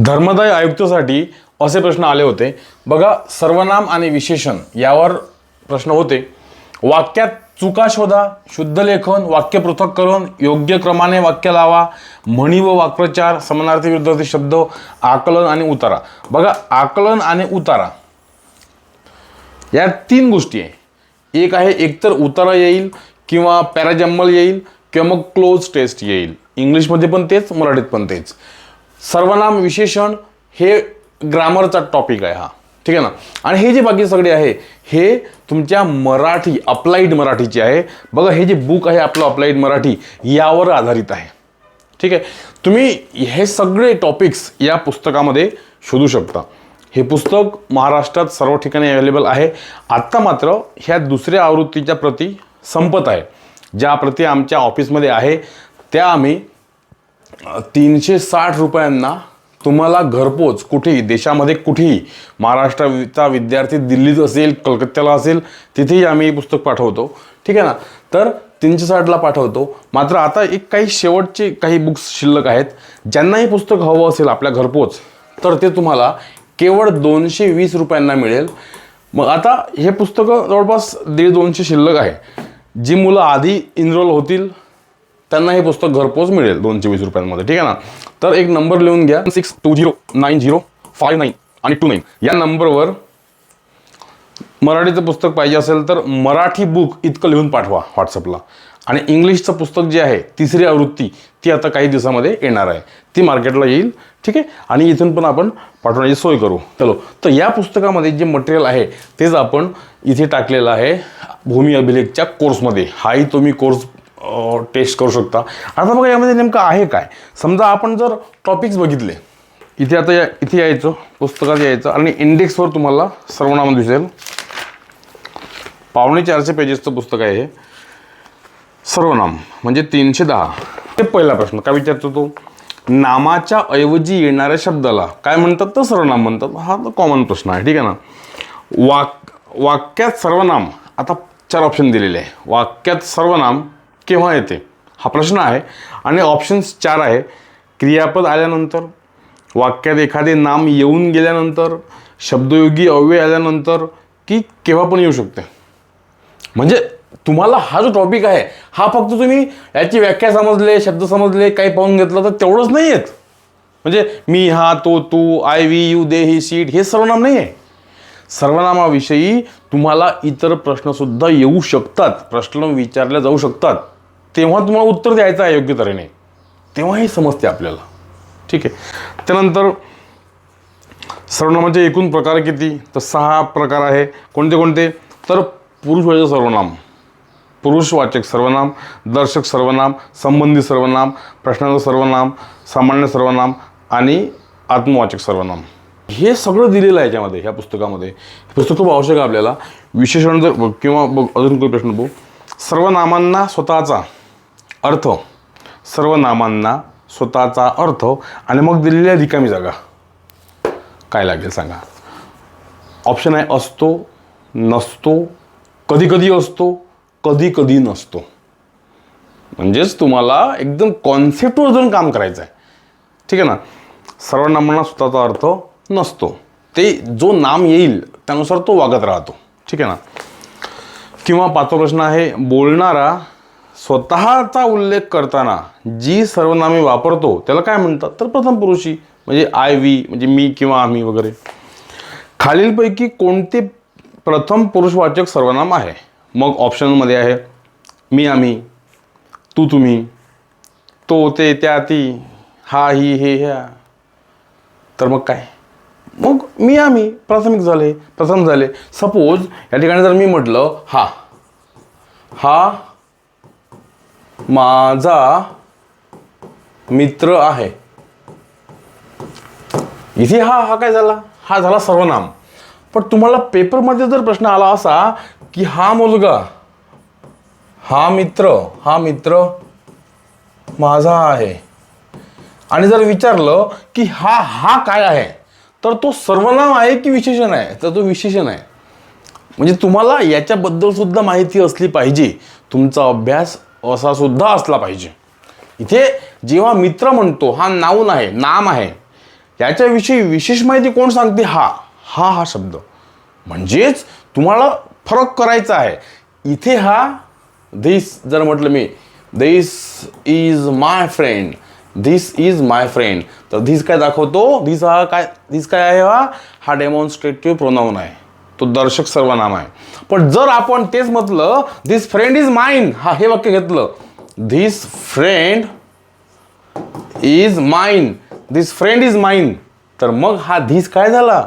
धर्मदाय आयुक्तासाठी असे प्रश्न आले होते. बघा सर्वनाम आणि विशेषण यावर प्रश्न होते. वाक्यात चुका शोधा शुद्ध लेखन वाक्य पृथक्करण योग्य क्रमाने वाक्य लावा म्हणी व वाक्प्रचार समानार्थी विरुद्धार्थी शब्द आकलन आणि उतारा. बघा आकलन आणि उतारा. या तीन गोष्टी आहे. एक आहे एकतर उतारा येईल किंवा पॅराजम्मल येईल किंवा मग क्लोज टेस्ट येईल. इंग्लिशमध्ये पण तेच मराठीत पण तेच. सर्वनाम विशेषण हे ग्रामरचा टॉपिक आहे हा. ठीक आहे ना? आणि हे जे बाकी सगळे आहे हे तुमच्या मराठी अप्लाईड मराठीचे आहे. बघा हे जे बुक आहे आपलं अप्लाईड मराठी यावर आधारित आहे. ठीक आहे? तुम्ही हे सगळे टॉपिक्स या पुस्तकामध्ये शोधू शकता. हे पुस्तक महाराष्ट्रात सर्व ठिकाणी अवेलेबल आहे. आत्ता मात्र ह्या दुसऱ्या आवृत्तीच्या प्रती संपत आहे. ज्या प्रती आमच्या ऑफिसमध्ये आहे त्या आम्ही तीनशे साठ रुपयांना तुम्हाला घरपोच कुठेही देशामध्ये कुठेही महाराष्ट्राचा विद्यार्थी दिल्लीत असेल कलकत्त्याला असेल तिथेही आम्ही हे पुस्तक पाठवतो. ठीक आहे ना? तर तीनशे साठला पाठवतो. मात्र आता एक काही शेवटचे काही बुक्स शिल्लक आहेत. ज्यांना हे पुस्तक हवं असेल आपल्या घरपोच तर ते तुम्हाला केवळ दोनशे वीस रुपयांना मिळेल. मग आता हे पुस्तकं जवळपास दीड दोनशे शिल्लक आहे. जी मुलं आधी इनरोल होतील त्यांना हे पुस्तक घरपोच मिळेल दोनशे वीस रुपयांमध्ये. ठीक आहे ना? तर एक नंबर लिहून घ्या. Six two zero nine zero five nine आणि टू नाईन या नंबरवर मराठीचं पुस्तक पाहिजे असेल तर मराठी बुक इतकं लिहून पाठवा व्हॉट्सअपला आणि इंग्लिशचं पुस्तक जे आहे तिसरी आवृत्ती ती आता काही दिवसामध्ये येणार आहे. ती मार्केटला येईल. ठीक आहे? आणि इथून पण आपण पाठवण्याची सोय करू. चलो. तर या पुस्तकामध्ये जे मटेरियल आहे तेच आपण इथे टाकलेलं आहे भूमी अभिलेखच्या कोर्समध्ये हाही तुम्ही कोर्स टेस्ट करू शकता. आता बघा यामध्ये नेमकं आहे काय? समजा आपण जर टॉपिक्स बघितले इथे आता या इथे यायचं पुस्तकात यायचं आणि इंडेक्सवर तुम्हाला सर्वनाम दिसेल. पावणे चारशे पेजेसचं पुस्तक आहे हे. सर्वनाम म्हणजे तीनशे दहा. ते पहिला प्रश्न काय विचारतो तो? नामाच्या ऐवजी येणाऱ्या शब्दाला काय म्हणतात तर सर्वनाम म्हणतात? हा तर कॉमन प्रश्न आहे ठीक आहे ना? वाक वाक्यात सर्वनाम आता चार ऑप्शन दिलेले आहे. वाक्यात सर्वनाम केव्हा येते? हा प्रश्न आहे. आणि ऑप्शन्स चार आहे. क्रियापद आल्यानंतर वाक्यात एखादे नाम येऊन गेल्यानंतर शब्दयोगी अव्यय आल्यानंतर की केव्हा पण येऊ शकते? म्हणजे तुम्हाला हा जो टॉपिक आहे हा फक्त तुम्ही याची व्याख्या समजले शब्द समजले काही पाहून घेतलं तर तेवढंच नाही आहेत म्हणजे मी हा तो तू I we you they he seat हे सर्वनाम नाही आहे. सर्वनामाविषयी तुम्हाला इतर प्रश्नसुद्धा येऊ शकतात. प्रश्न विचारले जाऊ शकतात. तेव्हा तुम्हाला उत्तर द्यायचं आहे योग्य तऱ्हेने. तेव्हा हे समजते आपल्याला. ठीक आहे. त्यानंतर सर्वनामाचे एकूण प्रकार किती? तर सहा प्रकार आहे. कोणते कोणते? तर पुरुषवाचक सर्वनाम. पुरुषवाचक सर्वनाम दर्शक सर्वनाम संबंधी सर्वनाम प्रश्नाचं सर्वनाम सामान्य सर्वनाम आणि आत्मवाचक सर्वनाम. हे सगळं दिलेलं आहे याच्यामध्ये ह्या पुस्तकामध्ये. हे पुस्तक खूप आवश्यक आहे आपल्याला. विशेषण जर बघ किंवा बघ अजून काही प्रश्न बघू? सर्वनामांना स्वतःचा. अर्थ. सर्व नामांना स्वतःचा अर्थ आणि मग दिलेल्या रिकामी जागा. काय लागेल सांगा? ऑप्शन आहे असतो नसतो कधी कधी असतो कधी कधी नसतो. म्हणजेच तुम्हाला एकदम कॉन्सेप्टवर जाऊन काम करायचं आहे ठीक आहे ना? सर्वनामांना स्वतःचा अर्थ नसतो. ते जो नाम येईल त्यानुसार तो वागत राहतो. ठीक आहे ना? किंवा पाचवा प्रश्न आहे बोलणारा स्वतःचा उल्लेख करताना जी सर्वनामे वापरतो त्याला काय म्हणतात? तर प्रथम पुरुषी म्हणजे आय वी म्हणजे मी किंवा आम्ही वगैरे. खालीलपैकी कोणते प्रथम पुरुषवाचक सर्वनाम आहे? मग ऑप्शनमध्ये आहे मी आम्ही तू तुम्ही तो ते त्या ती हा ही हे ह्या. तर मग काय? मग मी आम्ही प्राथमिक झाले प्रथम झाले. सपोज या ठिकाणी जर मी म्हटलं हा हा माझा मित्र आहे. इथे हा हा काय झाला? हा झाला सर्वनाम. पण तुम्हाला पेपरमध्ये जर प्रश्न आला असा की हा मुलगा हा मित्र हा मित्र माझा आहे. आणि जर विचारलं की हा हा काय आहे तर तो सर्वनाम आहे की विशेषण आहे? तर तो विशेषण आहे. म्हणजे तुम्हाला याच्याबद्दल सुद्धा माहिती असली पाहिजे. तुमचा अभ्यास असा सुद्धा असला पाहिजे. इथे जेव्हा मित्र म्हणतो हा नाऊन आहे नाम आहे याच्याविषयी विशेष माहिती कोण सांगते? हा हा हा शब्द. म्हणजेच तुम्हाला फरक करायचा आहे. इथे हा धिस जर म्हटलं मी this is my friend this is my friend तर धिस काय दाखवतो? धिस हा काय धिस काय आहे हा? हा डेमॉन्स्ट्रेटिव्ह प्रोनाऊन आहे. तो दर्शक सर्वनाम आहे. पण जर आपण तेच म्हटलं धिस फ्रेंड इज माइन हा हे वाक्य घेतलं. This friend is mine this friend is mine तर मग हा धीस काय झाला?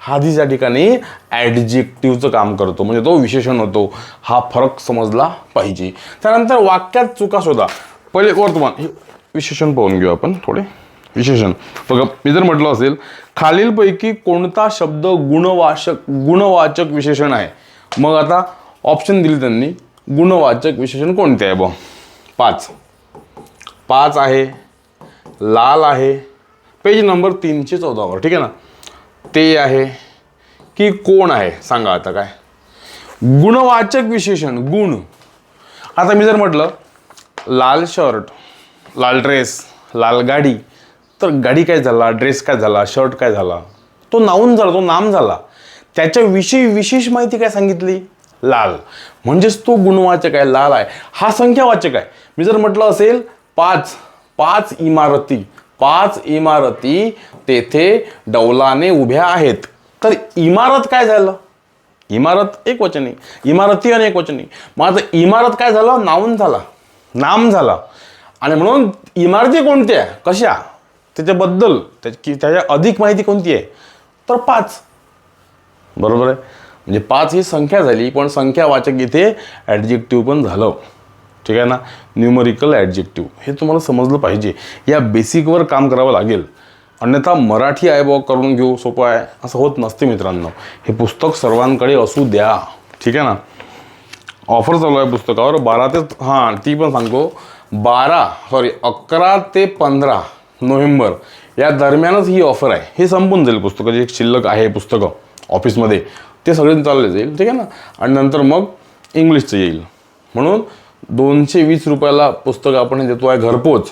हा धीस या ठिकाणी ॲडजेक्टिव्हचं काम करतो. म्हणजे तो विशेषण होतो. हा फरक समजला पाहिजे. त्यानंतर वाक्यात चुका शोधा. पहिले वर्तमान हे विशेषण पाहून घेऊ आपण थोडे. विशेषण. बघा मी जर म्हटलं असेल खालीलपैकी कोणता शब्द गुणवाचक गुणवाचक विशेषण आहे? मग आता ऑप्शन दिले त्यांनी गुणवाचक विशेषण कोणते आहे बघ? पाच. पाच आहे लाल आहे पेज नंबर तीनशे चौदावर ठीक आहे ना? ते आहे की कोण आहे? सांगा आता काय? गुणवाचक विशेषण गुण. आता मी जर म्हटलं लाल शर्ट लाल ड्रेस लाल गाडी तर गाडी काय झाला? ड्रेस काय झाला? शर्ट काय झाला? तो नाऊन झाला तो नाम झाला. त्याच्याविषयी विशेष माहिती काय सांगितली? लाल. म्हणजेच तो गुणवाचक आहे लाल आहे. हा संख्यावाचक आहे. मी जर म्हटलं असेल पाच पाच इमारती पाच इमारती तेथे डौलाने उभ्या आहेत. तर इमारत काय झालं? इमारत एक वचनी इमारती आणि एक वचनी माझं इमारत काय झालं? नाऊन झाला. नाम झाला. आणि म्हणून इमारती कोणत्या कशा? त्याच्याबद्दल त्याची त्याच्या अधिक माहिती कोणती आहे? तर पाच. बरोबर आहे? म्हणजे पाच ही संख्या झाली पण संख्यावाचक इथे ॲडजेक्टिव्ह पण झालं. ठीक आहे ना? न्यूमरिकल ॲडजेक्टिव्ह हे तुम्हाला समजलं पाहिजे. या बेसिकवर काम करावं लागेल. अन्यथा मराठी आहे बॉ करून घेऊ सोपं आहे. असं होत नसते मित्रांनो. हे पुस्तक सर्वांकडे असू द्या. ठीक आहे ना? ऑफर चालू आहे पुस्तकावर. बारा ते हां ती पण सांगतो. बारा सॉरी अकरा ते पंधरा. नोव्हेंबर. या दरम्यानच ही ऑफर आहे. हे संपून जाईल पुस्तकं जे शिल्लक आहे पुस्तकं ऑफिसमध्ये ते सगळे चालले जाईल ठीक आहे ना? आणि नंतर मग इंग्लिशचं येईल. म्हणून दोनशे वीस रुपयाला पुस्तक आपण देतो आहे घरपोच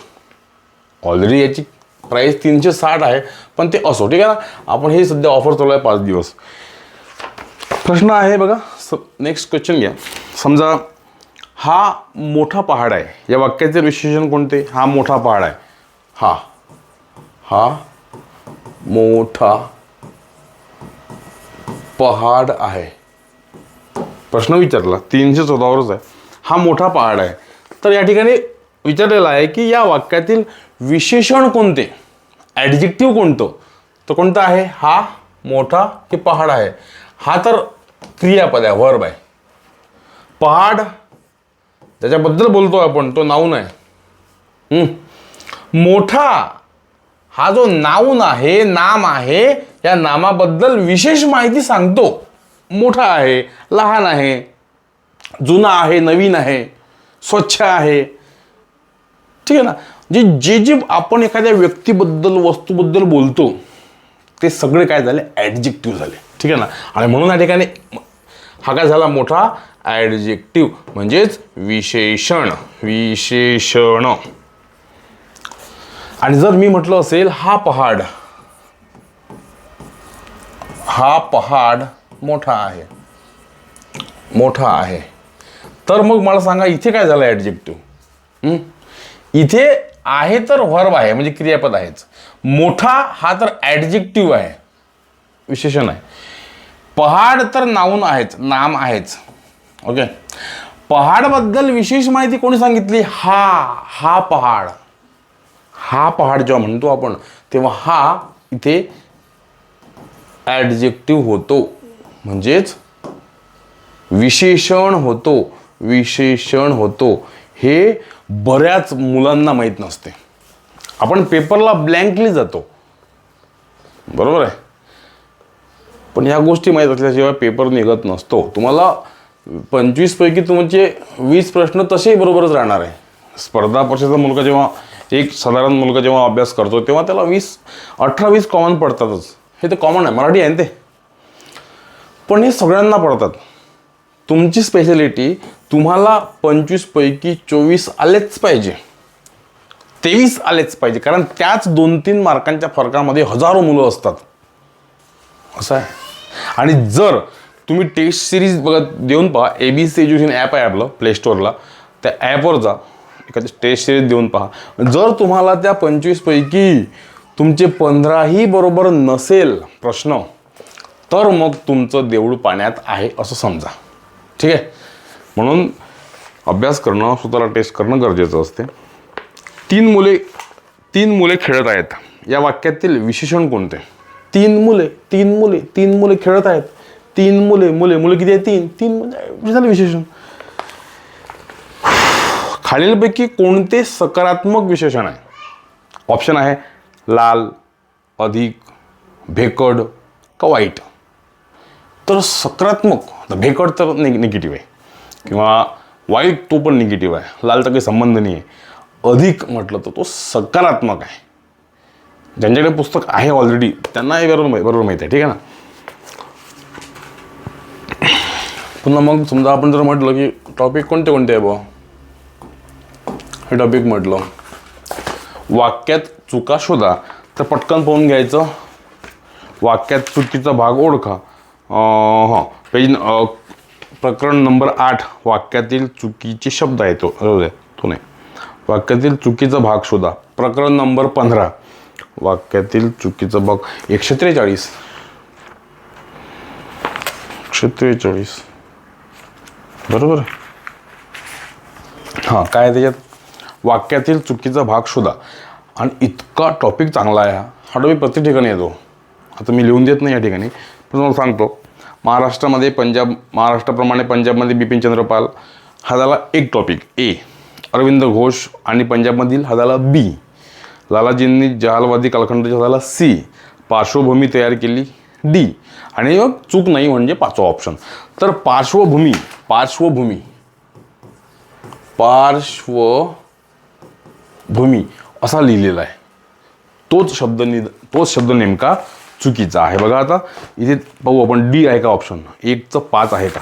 ऑलरेडी याची प्राईस तीनशे साठ आहे पण ते असो ठीक आहे ना? आपण हे सध्या ऑफर चालू आहे पाच दिवस. प्रश्न आहे बघा स नेक्स्ट क्वेश्चन घ्या. समजा हा मोठा पहाड आहे. या वाक्याचे विशेषण कोणते? हा मोठा पहाड आहे. हा. हा मोठा पहाड आहे. प्रश्न विचारला. तीनशे चौदावरच आहे. हा मोठा पहाड आहे. तर या ठिकाणी विचारलेला आहे की या वाक्यातील विशेषण कोणते? ॲडजेक्टिव्ह कोणतं? तर कोणतं आहे? हा मोठा हे पहाड आहे. हा तर क्रियापद आहे वर्ब आहे. पहाड त्याच्याबद्दल बोलतो आपण तो नाऊन आहे. मोठा हा जो नाऊन आहे नाम आहे या नामाबद्दल विशेष माहिती सांगतो. मोठा आहे लहान आहे जुना आहे नवीन आहे स्वच्छ आहे. ठीक आहे ना? जे जे जे आपण एखाद्या व्यक्तीबद्दल वस्तूबद्दल बोलतो ते सगळे काय झाले? ॲडजेक्टिव्ह झाले. ठीक आहे ना? आणि म्हणून या ठिकाणी हा काय झाला मोठा? ॲडजेक्टिव्ह म्हणजेच विशेषण. विशेषण. आणि जर मी म्हटलं असेल हा पहाड. हा पहाड मोठा आहे. मोठा आहे. तर मग मला सांगा इथे काय झालं ॲडजेक्टिव्ह इथे आहे तर व्हर्ब आहे म्हणजे क्रियापद आहेच. मोठा हा तर ॲडजेक्टिव्ह आहे. विशेषण आहे. पहाड तर नाऊन आहेच नाम आहेच. ओके पहाडबद्दल विशेष माहिती कोणी सांगितली? हा हा पहाड. हा पहाड जेव्हा म्हणतो आपण तेव्हा हा इथे ॲडजेक्टिव्ह होतो. म्हणजेच विशेषण होतो. विशेषण होतो. हे बऱ्याच मुलांना माहीत नसते. आपण पेपरला ब्लँकली जातो. बरोबर आहे? पण ह्या गोष्टी माहीत असल्याशिवाय पेपर निघत नसतो. तुम्हाला पंचवीसपैकी तुमचे वीस प्रश्न तसेही बरोबरच राहणार आहे. स्पर्धा परीक्षेचा मुलगा जेव्हा एक साधारण मुलगा जेव्हा अभ्यास करतो तेव्हा त्याला वीस अठरा वीस कॉमन पडतातच. हे तर कॉमन आहे मराठी आहे ना ते? पण हे सगळ्यांना पडतात. तुमची स्पेशालिटी तुम्हाला पंचवीसपैकी चोवीस आलेच पाहिजे. तेवीस आलेच पाहिजे. कारण त्याच दोन तीन मार्कांच्या फरकामध्ये हजारो मुलं असतात. असं आहे. आणि जर तुम्ही टेस्ट सिरीज बघत देऊन पहा A B C education app आहे आपलं प्ले स्टोअरला त्या ॲपवर जा. एखादी टेस्ट सिरीज देऊन पहा. जर तुम्हाला त्या पंचवीसपैकी तुमचे पंधराही बरोबर नसेल प्रश्न तर मग तुमचं देऊळ पाण्यात आहे असं समजा. ठीक आहे? म्हणून अभ्यास करणं स्वतःला टेस्ट करणं गरजेचं असते. तीन मुले तीन मुले खेळत आहेत. या वाक्यातील विशेषण कोणते? तीन मुले तीन मुले तीन मुले खेळत आहेत. तीन मुले मुले मुले किती आहेत? तीन. तीन म्हणजे झालं विशेषण. खालीलपैकी कोणते सकारात्मक विशेषण आहे? ऑप्शन आहे लाल अधिक भेकड का वाईट? तर सकारात्मक भेकड तर निग निगेटिव्ह आहे. किंवा वाईट तो पण निगेटिव्ह आहे. लालचा काही संबंध नाही आहे. अधिक म्हटलं तर तो सकारात्मक आहे. ज्यांच्याकडे पुस्तक आहे ऑलरेडी त्यांना हे बरोबर बरोबर माहीत आहे. ठीक आहे ना? पुन्हा मग समजा आपण जर म्हटलं की टॉपिक कोणते कोणते आहे बुवा? हे टॉपिक म्हटलं. वाक्यात चुका शोधा तर पटकन पाहून घ्यायचं. वाक्यात चुकीचा भाग ओळखा. हां. पेज प्रकरण नंबर आठ वाक्यातील चुकीचे शब्द आहे तो. तो नाही. वाक्यातील चुकीचा भाग शोधा. प्रकरण नंबर पंधरा. वाक्यातील चुकीचा भाग एकशे त्रेचाळीस. एकशे त्रेचाळीस. बरोबर हां काय त्याच्यात? वाक्यातील चुकीचा भाग शोधा. आणि इतका टॉपिक चांगला आहे हा. टॉपिक प्रत्येक ठिकाणी येतो. आता मी लिहून देत नाही या ठिकाणी. पण तुम्हाला सांगतो. महाराष्ट्रामध्ये पंजाब महाराष्ट्राप्रमाणे पंजाबमध्ये बिपिन चंद्रपाल हा झाला एक टॉपिक ए अरविंद घोष आणि पंजाबमधील हा झाला बी. लालाजींनी जहालवादी कालखंडाचा झाला सी. पार्श्वभूमी तयार केली डी. आणि मग चूक नाही म्हणजे पाचवा ऑप्शन तर पार्श्वभूमी पार्श्वभूमी. पार्श्व भूमी असा लिहिलेला आहे. तोच शब्द नि तोच शब्द नेमका चुकीचा आहे. बघा आता इथे पाहू आपण डी आहे का ऑप्शन एकचं पाच आहे का?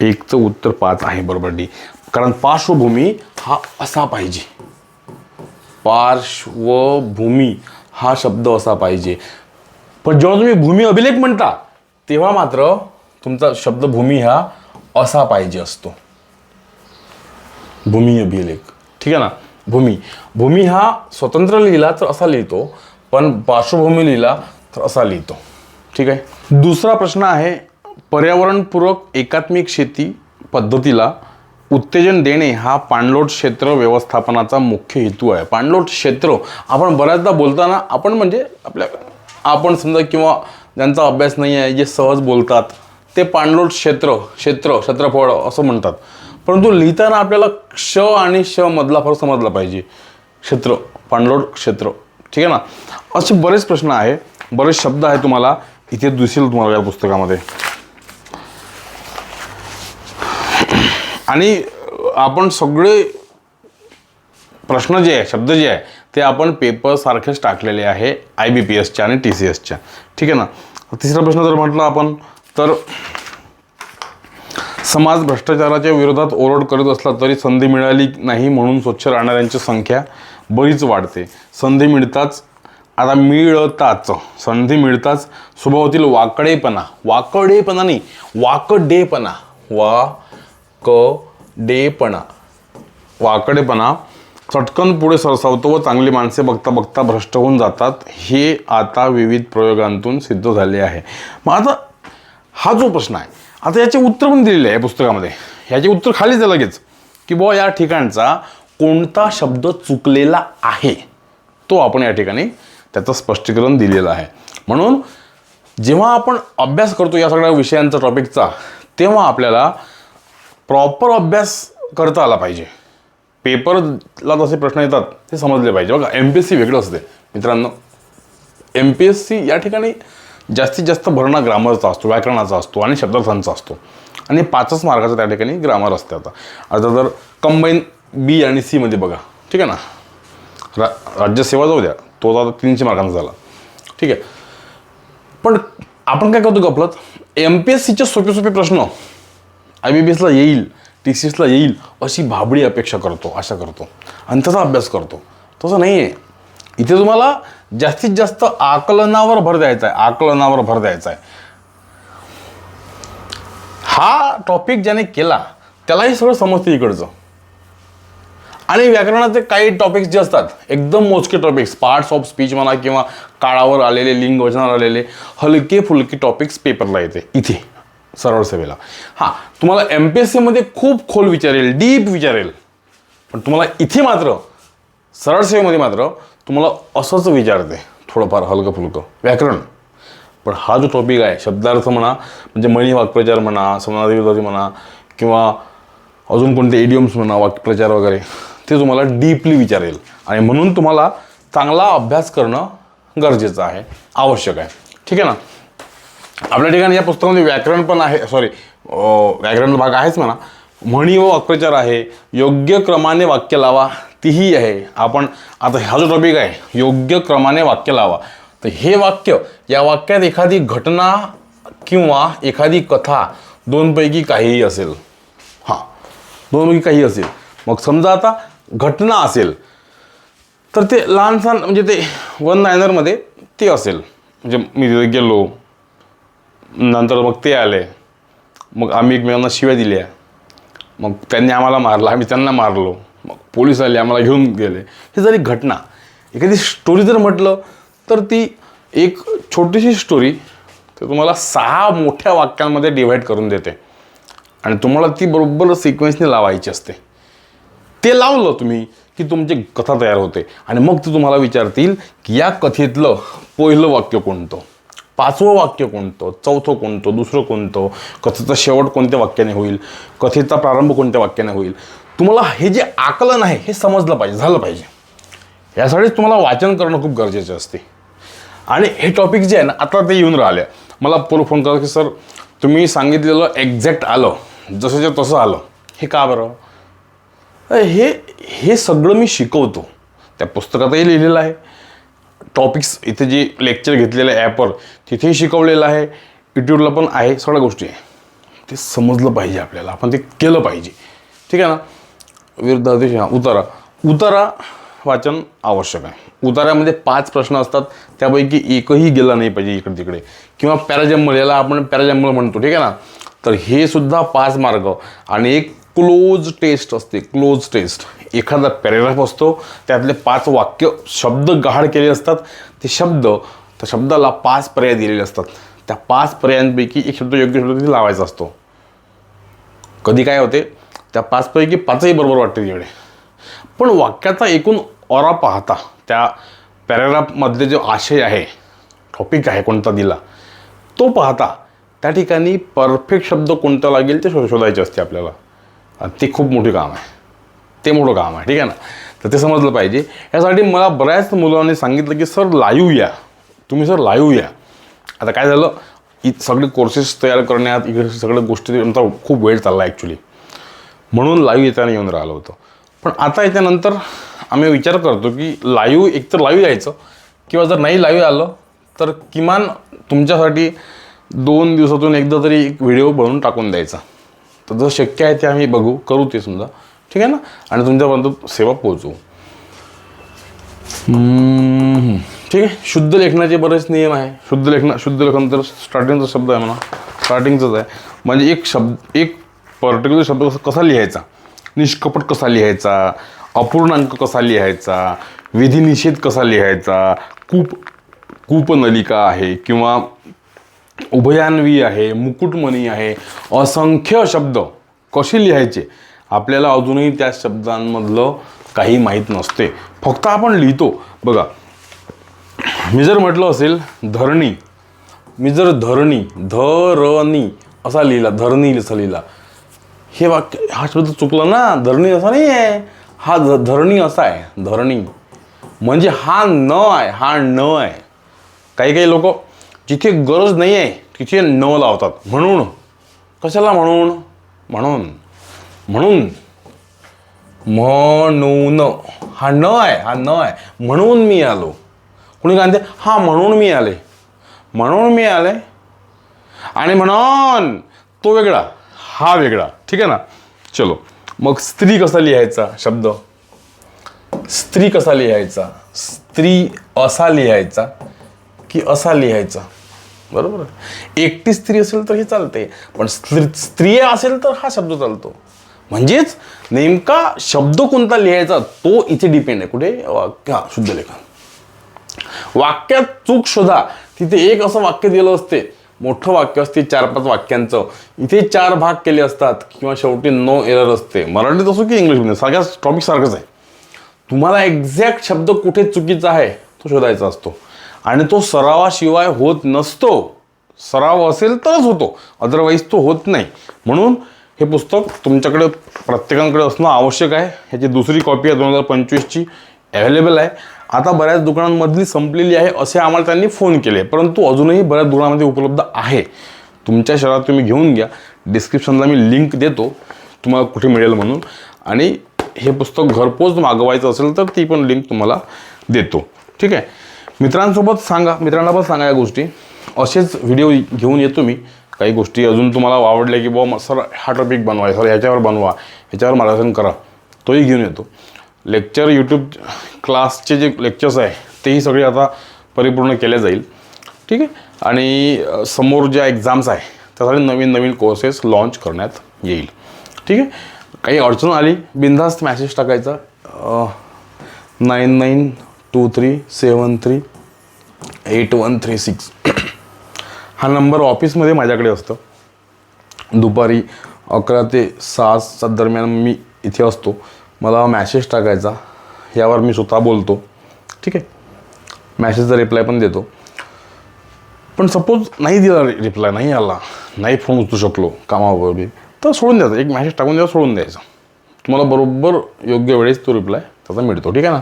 एकचं उत्तर पाच आहे बरोबर डी कारण पार्श्वभूमी हा असा पाहिजे. पार्श्वभूमी हा शब्द असा पाहिजे. पण जेव्हा तुम्ही भूमी अभिलेख म्हणता तेव्हा मात्र तुमचा शब्द भूमी हा असा पाहिजे असतो. भूमी अभिलेख. ठीक आहे ना? भूमी. भूमी हा स्वतंत्र लिहिला तर असा लिहितो पण पार्श्वभूमी लिहिला तर असा लिहितो. ठीक आहे? दुसरा प्रश्न आहे पर्यावरणपूरक एकात्मिक शेती पद्धतीला उत्तेजन देणे हा पाणलोट क्षेत्र व्यवस्थापनाचा मुख्य हेतू आहे. पाणलोट क्षेत्र आपण बऱ्याचदा बोलताना आपण म्हणजे आपल्या आपण समजा किंवा ज्यांचा अभ्यास नाही आहे जे सहज बोलतात ते पाणलोट क्षेत्र क्षेत्र क्षेत्रफळ असं म्हणतात. परंतु लिहिताना आपल्याला क्ष आणि श मधला फरक समजला पाहिजे. क्षेत्र पाणलोट क्षेत्र. ठीक आहे ना? असे बरेच प्रश्न आहे. बरेच शब्द आहे तुम्हाला. इथे दिसेल तुम्हाला या पुस्तकामध्ये. आणि आपण सगळे प्रश्न जे आहे शब्द जे आहे ते आपण पेपरसारखेच टाकलेले आहे आय बी पी एसच्या आणि टी सी एसच्या ठीक आहे ना? तिसरा प्रश्न जर म्हटलं आपण तर समाज भ्रष्टाचाराच्या विरोधात ओरड करत असला तरी संधी मिळाली नाही म्हणून स्वच्छ राहणाऱ्यांची संख्या बरीच वाढते. संधी मिळताच आता मिळताच संधी मिळताच स्वभावातील वाकडेपणा वाकडेपणा नाही वाकडेपणा वा क डेपणा वाकडेपणा चटकन पुढे सरसावतो व चांगली माणसे बघता बघता भ्रष्ट होऊन जातात. हे आता विविध प्रयोगांतून सिद्ध झाले आहे. मग आता हा जो प्रश्न आहे आता याचे उत्तर पण दिलेले आहे पुस्तकामध्ये. ह्याचे उत्तर खालीच आहे लगेच. की बुवा या ठिकाणचा कोणता शब्द चुकलेला आहे तो आपण या ठिकाणी त्याचं स्पष्टीकरण दिलेलं आहे. म्हणून जेव्हा आपण अभ्यास करतो या सगळ्या विषयांचा टॉपिकचा तेव्हा आपल्याला प्रॉपर अभ्यास करता आला पाहिजे. पेपरला जसे प्रश्न येतात ते समजले पाहिजे. बघा एम पी एस सी वेगळं असते. मित्रांनो एम पी एस सी या ठिकाणी जास्तीत जास्त भरणा ग्रामरचा असतो व्याकरणाचा असतो आणि शब्दार्थांचा असतो. आणि पाचच मार्गाचा त्या ठिकाणी ग्रामर असते आता. आता जर कंबाईन बी आणि सीमध्ये बघा ठीक आहे ना? रा राज्यसेवा जाऊ द्या तो आता तीनशे मार्कांचा झाला. ठीक आहे. पण आपण काय करतो गपलत एम पी एस सीचे सोपे सोपे प्रश्न आय बी बी एसला येईल टी सी एसला येईल अशी भाबडी अपेक्षा करतो आशा करतो. आणि त्याचा अभ्यास करतो. तसं नाही आहे इथे तुम्हाला जास्तीत जास्त आकलनावर भर द्यायचा आहे आकलनावर भर द्यायचा आहे हा टॉपिक ज्याने केला त्यालाही सगळं समजतं इकडचं. आणि व्याकरणाचे काही टॉपिक्स जे असतात एकदम मोजके टॉपिक्स पार्ट्स ऑफ स्पीच म्हणा किंवा काळावर आलेले लिंग वचनावर आलेले हलके फुलके टॉपिक्स पेपरला येते इथे सरळ सेवेला. हां तुम्हाला एम पी एस सीमध्ये खूप खोल विचारेल डीप विचारेल. पण तुम्हाला इथे मात्र सरळ सेवेमध्ये मात्र तुम्हाला असंच विचारते थोडंफार हलकं फुलकं व्याकरण. पण हा जो टॉपिक आहे शब्दार्थ म्हणा म्हणजे मणी वाक्प्रचार म्हणा समानाधिकारी म्हणा किंवा अजून कोणते इडियम्स म्हणा वाक्प्रचार वगैरे ते तुम्हाला डीपली विचारेल. आणि म्हणून तुम्हाला चांगला अभ्यास करणं गरजेचं आहे आवश्यक आहे. ठीक आहे ना? आपल्या ठिकाणी या पुस्तकामध्ये व्याकरण पण आहे सॉरी व्याकरण भाग आहेच म्हणा. म्हणी व वाक्प्रचार आहे. योग्य क्रमाने वाक्य लावा तीही आहे. आपण आता हा जो टॉपिक आहे योग्य क्रमाने वाक्य लावा. तर हे वाक्य या वाक्यात एखादी घटना किंवा एखादी कथा दोनपैकी काहीही असेल. हां दोनपैकी काही असेल. मग समजा आता घटना असेल तर ते लहानसहान म्हणजे ते वन नायनरमध्ये ते असेल. म्हणजे मी तिथे गेलो नंतर मग ते आले. मग आम्ही एकमेकांना शिव्या दिल्या. मग त्यांनी आम्हाला मारलं आम्ही त्यांना मारलो. मग पोलीस आले आम्हाला घेऊन गेले. हे जरी घटना एखादी स्टोरी जर म्हटलं तर ती एक छोटीशी स्टोरी ते तुम्हाला सहा मोठ्या वाक्यांमध्ये डिव्हाइड करून देते. आणि तुम्हाला ती बरोबर सिक्वेन्सने लावायची असते. ते लावलं तुम्ही की तुमची कथा तयार होते. आणि मग ते तुम्हाला विचारतील की या कथेतलं पहिलं वाक्य कोणतं? पाचवं वाक्य कोणतं? चौथं कोणतं? दुसरं कोणतं? कथेचा शेवट कोणत्या वाक्याने होईल? कथेचा प्रारंभ कोणत्या वाक्याने होईल? तुम्हाला हे जे आकलन आहे हे समजलं पाहिजे झालं पाहिजे. यासाठीच तुम्हाला वाचन करणं खूप गरजेचे असते. आणि हे टॉपिक जे आहे ना आता ते येऊन राहिले. मला पूर्व फोन करा की सर तुम्ही सांगितलेलं एक्झॅक्ट आलं. जसंच्या तसं आलं. हे का बरं? हे हे सगळं मी शिकवतो. त्या पुस्तकातही लिहिलेलं आहे. टॉपिक्स इथे जे लेक्चर घेतलेलं आहे ॲपवर तिथेही शिकवलेलं आहे. यूट्यूबला पण आहे सगळ्या गोष्टी आहे. ते समजलं पाहिजे आपल्याला. आपण ते केलं पाहिजे. ठीक आहे ना? विरुद्ध हा उतारा. उतारा वाचन आवश्यक आहे. उतारामध्ये पाच प्रश्न असतात. त्यापैकी एकही गेला नाही पाहिजे इकडे तिकडे किंवा पॅराजम्मल याला आपण पॅराजम्मल म्हणतो ठीक आहे ना? तर हे सुद्धा पाच मार्ग. आणि एक क्लोज टेस्ट असते. Cloze test. एखादा पॅरेग्राफ असतो. त्यातले पाच वाक्य शब्द गहाड केले असतात. ते शब्द त्या शब्दाला पाच पर्याय दिलेले असतात. त्या पाच पर्यायांपैकी एक शब्द योग्य शब्द तिथे लावायचा असतो. कधी काय होते? त्या पाचपैकी पाचही बरोबर वाटते तिकडे पण वाक्याचा एकूण ओरा पाहता त्या पॅरेग्राफमधले जो आशय आहे टॉपिक आहे कोणता दिला तो पाहता त्या ठिकाणी परफेक्ट शब्द कोणता लागेल ते शो शोधायचे असते आपल्याला. आणि ते खूप मोठे काम आहे. ते मोठं काम आहे ठीक आहे ना? तर ते समजलं पाहिजे. यासाठी मला बऱ्याच मुलांनी सांगितलं की सर लाईव्ह या. तुम्ही सर लाईव्ह या. आता काय झालं? इ सगळे कोर्सेस तयार करण्यात इकडे सगळ्या गोष्टी आमचा खूप वेळ चालला ॲक्च्युली म्हणून लाईव्ह येताना येऊन राहिलं होतं. पण आता याच्यानंतर आम्ही विचार करतो की लाईव्ह एकतर लाईव्ह यायचं. किंवा जर नाही लाईव्ह आलं तर किमान तुमच्यासाठी दोन दिवसातून एकदा तरी एक व्हिडिओ बनवून टाकून द्यायचा. तर जर शक्य आहे ते आम्ही बघू करू ते समजा. ठीक आहे ना? आणि तुमच्यापर्यंत सेवा पोहोचवू. ठीक आहे? शुद्ध लेखनाचे बरेच नियम आहे. शुद्ध लेखना शुद्ध लेखन तर स्टार्टिंगचा शब्द आहे म्हणा. स्टार्टिंगचाच आहे. म्हणजे एक शब्द एक पर्टिक्युलर शब्द कसा- कसा लिहायचा? निष्कपट कसा लिहायचा? अपूर्णांक कसा लिहायचा? विधिनिषेध कसा लिहायचा? कूप कूपनलिका आहे किंवा उभयान्वी आहे मुकुटमणी आहे असंख्य शब्द कसे लिहायचे? आपल्याला अजूनही त्या शब्दांमधलं काही माहीत नसते. फक्त आपण लिहितो. बघा मी जर म्हटलं असेल धरणी मी जर धरणी धरणी असा लिहिला धरणी असा लिहिला हे वाक्य हा शब्द चुकला ना धरणी असा नाही आहे हा ध धरणी असा आहे धरणी. म्हणजे हा न आहे हा न आहे. काही काही लोक जिथे गरज नाही आहे तिथे न लावतात. म्हणून. कशाला म्हणून? म्हणून. म्हणून. म्हणून. हा न आहे हा न आहे. म्हणून मी आलो. कोणी काय म्हणते हा म्हणून मी आले. म्हणून मी आले. आणि म्हणून तो वेगळा. हा वेगळा. ठीक आहे ना? चलो. मग स्त्री कसा लिहायचा शब्द? स्त्री कसा लिहायचा? स्त्री असा लिहायचा की असा लिहायचा? बरोबर? एकटी स्त्री असेल तर हे चालते पण स्त्री स्त्रिया असेल तर हा शब्द चालतो. म्हणजेच नेमका शब्द कोणता लिहायचा तो इथे डिपेंड आहे. कुठे? वाक्य शुद्ध लेखन. वाक्यात चूक शोधा. तिथे एक असं वाक्य दिलं असते. मोठं वाक्य असते चार पाच वाक्यांचं. इथे चार भाग केले असतात किंवा शेवटी नो एरर असते. मराठीत असो की इंग्लिशमध्ये सगळ्याच टॉपिक सारखंच आहे. तुम्हाला एक्झॅक्ट शब्द कुठे चुकीचा आहे तो शोधायचा असतो. आणि तो सरावाशिवाय होत नसतो. सराव असेल तरच होतो. अदरवाईज तो होत नाही. म्हणून हे पुस्तक तुमच्याकडे प्रत्येकाकडे असणं आवश्यक आहे. ह्याची दुसरी कॉपी आहे दोन हजार पंचवीसची. अवेलेबल आहे. आता बऱ्याच दुकानांमधली संपलेली आहे असे आम्हाला त्यांनी फोन केले. परंतु अजूनही बऱ्याच दुकानामध्ये उपलब्ध आहे. तुमच्या शहरात तुम्ही घेऊन घ्या. डिस्क्रिप्शनला मी लिंक देतो. तुम्हाला कुठे मिळेल म्हणून. आणि हे पुस्तक घरपोच मागवायचं असेल तर ती पण लिंक तुम्हाला देतो. ठीक आहे? मित्रांसोबत सांगा मित्रांना पण सांगा या गोष्टी. असेच व्हिडिओ घेऊन येतो मी. काही गोष्टी अजून तुम्हाला आवडल्या की बुवा सर हा टॉपिक बनवा सर ह्याच्यावर बनवा ह्याच्यावर मार्गदर्शन करा. तोही घेऊन येतो. लेक्चर यूट्यूब क्लासचे जे लेक्चर्स आहे तेही सगळे आता परिपूर्ण केले जाईल. ठीक आहे? आणि समोर ज्या एक्झाम्स आहे त्यासाठी नवीन नवीन कोर्सेस लॉन्च करण्यात येईल. ठीक आहे? काही अडचण आली? बिनधास्त मॅसेज टाकायचा. Nine nine two three seven three eight one three six हा नंबर ऑफिसमध्ये माझ्याकडे असतो. दुपारी अकरा ते सहा सात दरम्यान मी इथे असतो. मला मॅसेज टाकायचा. यावर मी स्वतः बोलतो. ठीक आहे? मॅसेजचा रिप्लाय पण देतो. पण सपोज नाही दिला रिप्लाय नाही आला. नाही फोन उचलू शकलो कामावर तर सोडून द्यायचा. एक मॅसेज टाकून द्यायचा सोडून द्यायचा. तुम्हाला बरोबर योग्य वेळेस तो रिप्लाय त्याचा मिळतो. ठीक आहे ना?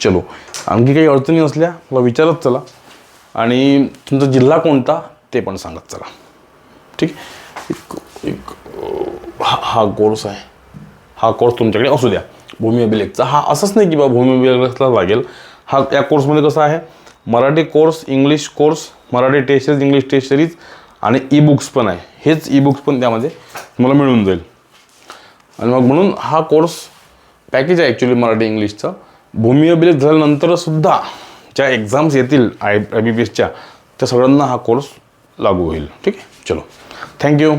चलो. आणखी काही अडचणी असल्या मला विचारत चला. आणि तुमचा जिल्हा कोणता ते पण सांगत चला. ठीक एक एक हा हा कोर्स आहे. हा कोर्स तुमच्याकडे असू द्या. भूमी अभिलेखचा हा असंच नाही की बाबा भूमी अभिलेखला लागेल. हा या कोर्समध्ये कसं आहे? Marathi course English course Marathi test series English test series आणि ई बुक्स पण आहे. हेच ई बुक्स पण त्यामध्ये तुम्हाला मिळून जाईल. आणि मग म्हणून हा कोर्स पॅकेज आहे ॲक्च्युली मराठी इंग्लिशचा भूमी अभिलेख झाल्यानंतरसुद्धा ज्या एक्झाम्स येतील आय आय बी पी एसच्या त्या सगळ्यांना हा कोर्स लागू होईल. ठीक आहे? चलो. थँक्यू